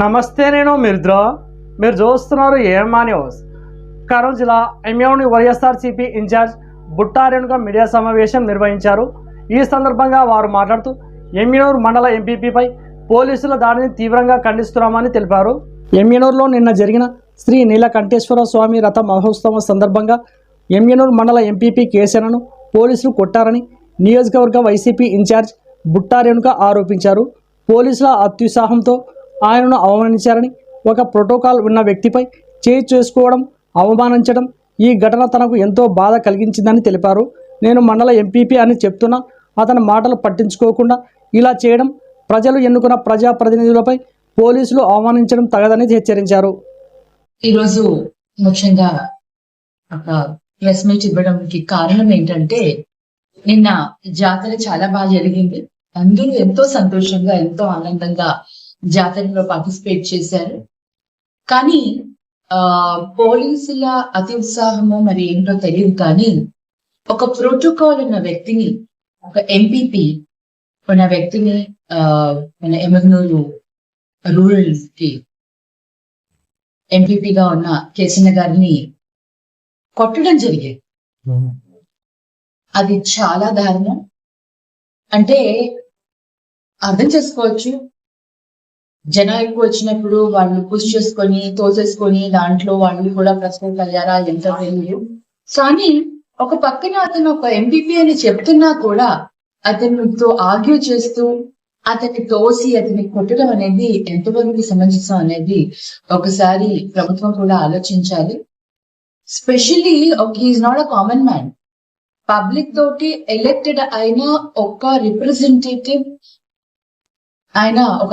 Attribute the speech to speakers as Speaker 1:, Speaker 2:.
Speaker 1: నమస్తే నేను మిర్ద్రా. మీరు చూస్తున్నారు ఏమా న్యూస్. కరూరు జిల్లా ఎంయోని వైఎస్ఆర్సీపీ ఇన్ఛార్జ్ బుట్టారేణుగా మీడియా సమావేశం నిర్వహించారు. ఈ సందర్భంగా వారు మాట్లాడుతూ ఎమ్మినూరు మండల ఎంపీపీపై పోలీసుల దాడిని తీవ్రంగా ఖండిస్తున్నామని తెలిపారు. ఎమ్మినూరులో నిన్న జరిగిన శ్రీ నీలకంఠేశ్వర స్వామి రథ మహోత్సవం సందర్భంగా ఎమ్మినూరు మండల ఎంపీపీ కేసీఆర్ను పోలీసులు కొట్టారని నియోజకవర్గ వైసీపీ ఇన్ఛార్జ్ బుట్టారేణుక ఆరోపించారు. పోలీసుల అత్యుత్సాహంతో ఆయనను అవమానించారని ఒక ప్రోటోకాల్ ఉన్న వ్యక్తిపై చేయి చేసుకోవడం అవమానించడం ఈ ఘటన తనకు ఎంతో బాధ కలిగించిందని తెలిపారు. నేను మండల ఎంపీపీ అని చెప్తున్నా అతని మాటలు పట్టించుకోకుండా ఇలా చేయడం ప్రజలు ఎన్నుకున్న ప్రజాప్రతినిధులపై పోలీసులు అవమానించడం తగదని హెచ్చరించారు.
Speaker 2: ఈరోజు ముఖ్యంగా ఒక ప్రెస్ మీట్ ఇవ్వడానికి కారణం ఏంటంటే నిన్న జాతర చాలా బాగా జరిగింది. అందరూ ఎంతో సంతోషంగా ఎంతో ఆనందంగా జాతరలో పార్టిసిపేట్ చేశారు. కానీ ఆ పోలీసుల అతి ఉత్సాహము మరి ఏంటో తెలియదు కానీ ఒక ప్రోటోకాల్ ఉన్న వ్యక్తిని ఒక ఎంపీపీ ఉన్న వ్యక్తిని ఆ మన ఎమగ్నూరు రూరల్కి ఎంపీపీగా ఉన్న కేసన్న గారిని కొట్టడం జరిగేది. అది చాలా దారుణం. అంటే అర్థం చేసుకోవచ్చు జనాలు ఎక్కువ వచ్చినప్పుడు వాళ్ళు పుష్ చేసుకొని తోసేసుకొని దాంట్లో వాళ్ళు కూడా ప్రశ్నలు కలిగారా ఎంత తెలియదు కానీ ఒక పక్కన అతను ఒక ఎంపీపీ అని చెప్తున్నా కూడా అతనితో ఆర్గ్యూ చేస్తూ అతన్ని తోసి అతన్ని కొట్టడం అనేది ఎంతవరకు సమంజసం అనేది ఒకసారి ప్రభుత్వం కూడా ఆలోచించాలి. Specially he's not a common man public తోటి ఎలెక్టెడ్ అయిన ఒక రిప్రజెంటేటివ్ ఆయన ఒక